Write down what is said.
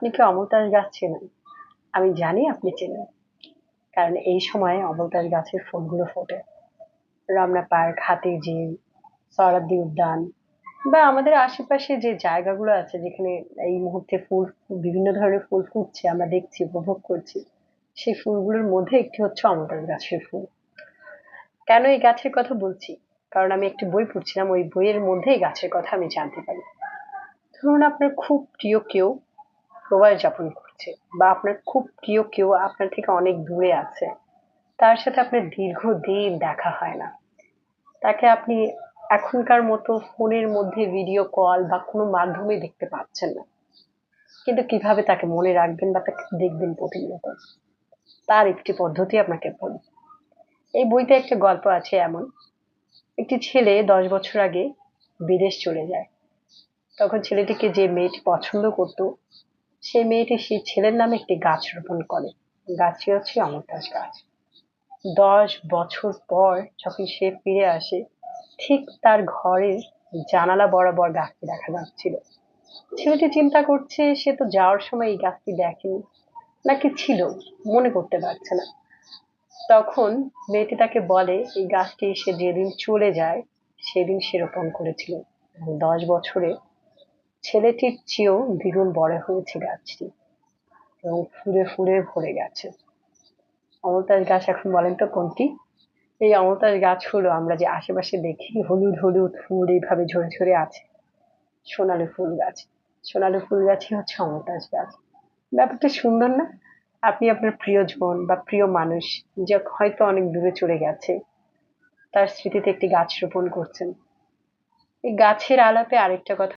আপনি কি অমলতাস গাছ চেনেন? আমি জানি আপনি চেনেন। কারণ এই সময়ে অমলতাস গাছের ফুলগুলো ফোটে। রমনা পার্ক হাতিঝিল সরাদ্দি উদ্যান বা আমাদের আশেপাশে যে জায়গাগুলো আছে যেখানে এই মুহূর্তে ফুল, বিভিন্ন ধরনের ফুল ফুটছে, আমরা দেখছি, উপভোগ করছি, সেই ফুলগুলোর মধ্যে একটি হচ্ছে অমলতাস গাছের ফুল। কেন এই গাছের কথা বলছি? কারণ আমি একটি বই পড়ছিলাম, ওই বইয়ের মধ্যে এই গাছের কথা আমি জানতে পারি। ধরুন আপনার খুব প্রিয় কেউ প্রবাস যাপন করছে বা আপনার খুব প্রিয় কেউ আপনার থেকে অনেক দূরে আছে, তার সাথে আপনার দীর্ঘদিন দেখা হয় না। তাকে আপনি এখনকার মতো ফোনের মধ্যে ভিডিও কল বা কোনো মাধ্যমে দেখতে পাচ্ছেন না। কিন্তু কীভাবে তাকে মনে রাখবেন বা তাকে দেখবেন প্রতিনিয়ত? তার একটি পদ্ধতি আপনাকে বলি। এই বইতে একটা গল্প আছে এমন। একটি ছেলে দশ বছর আগে বিদেশ চলে যায়। তখন ছেলেটিকে যে মেয়েটি পছন্দ করত সেই মেয়েটি সেই ছেলের নামে একটি গাছ রোপণ করে। গাছটি হচ্ছে অমরতাস গাছ। দশ বছর পর যখন সে ফিরে আসে, ঠিক তার ঘরের জানালা বরাবর গাছটি দেখা যাচ্ছিল। ছেলেটি চিন্তা করছে, সে তো যাওয়ার সময় এই গাছটি দেখেনি, নাকি ছিল, মনে করতে পারছে না। তখন মেয়েটি তাকে বলে, এই গাছটি সে যেদিন চলে যায়, সেদিন সে রোপণ করেছিল। দশ বছরে ছেলেটির চেয়েও দ্বিগুণ বড় হয়েছে গাছটি এবং ফুলে ফুলে ভরে গেছে। অমলতাস গাছ এখন বলেন তো কোনটি? এই অমলতাস গাছগুলো আমরা যে আশেপাশে দেখি হলুদ হলুদ, ফুল এইভাবে ঝরে ঝরে আছে। সোনালি ফুল গাছ। সোনালি ফুল গাছই হচ্ছে অমলতাস গাছ। ব্যাপারটা সুন্দর না? আপনি আপনার প্রিয় প্রিয়জন বা প্রিয় মানুষ যে হয়তো অনেক দূরে চলে গেছে, তার স্মৃতিতে একটি গাছ রোপণ করছেন। এই গাছের আলাপে আরেকটা কথা